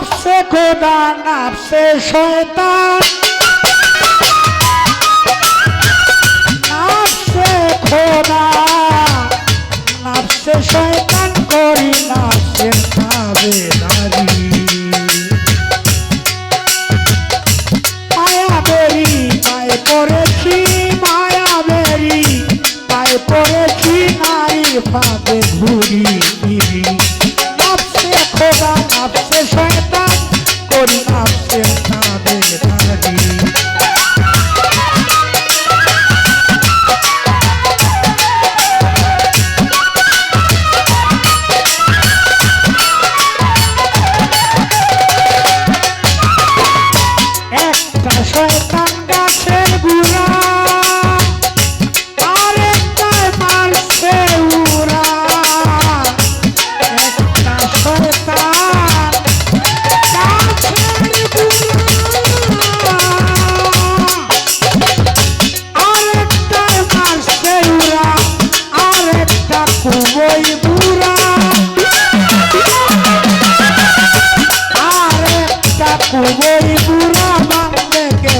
নাফসে খোদা নাফসে শয়তান। নাফসে খোদা নাফসে শয়তান করি বেরি পায়ে পড়েছি নারী ঘুরি নাফসে খোদা নাফসে শয়তান করি নাফসে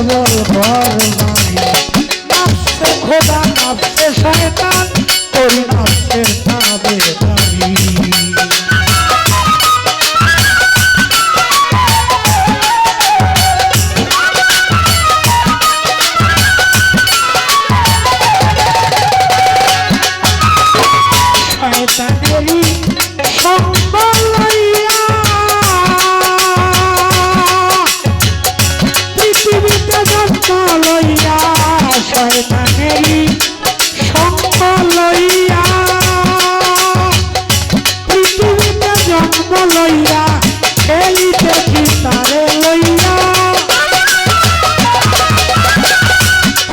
কেবল ঘর বাড়ি। নাফসে খোদা নাফসে শয়তান করি নাফসের লইয়া খেলিতেছি তারে লইয়া।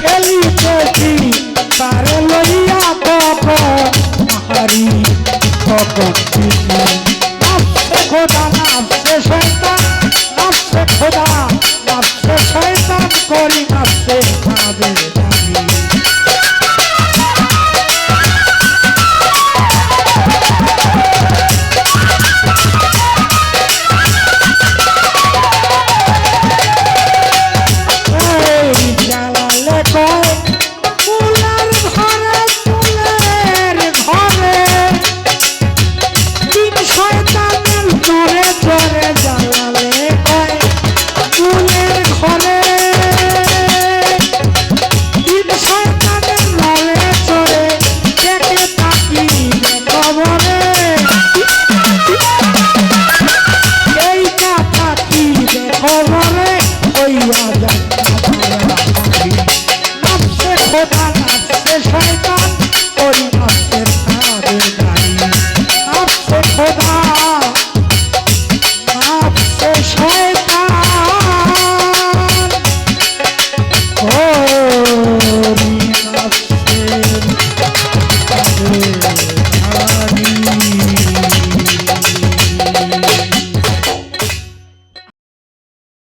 খেলিতেছি তারে লইয়া কখন হারি কখন পিছু খোদা নাফসে শয়তান নাফসে খোদা নাফসে শয়তান, করি খোদা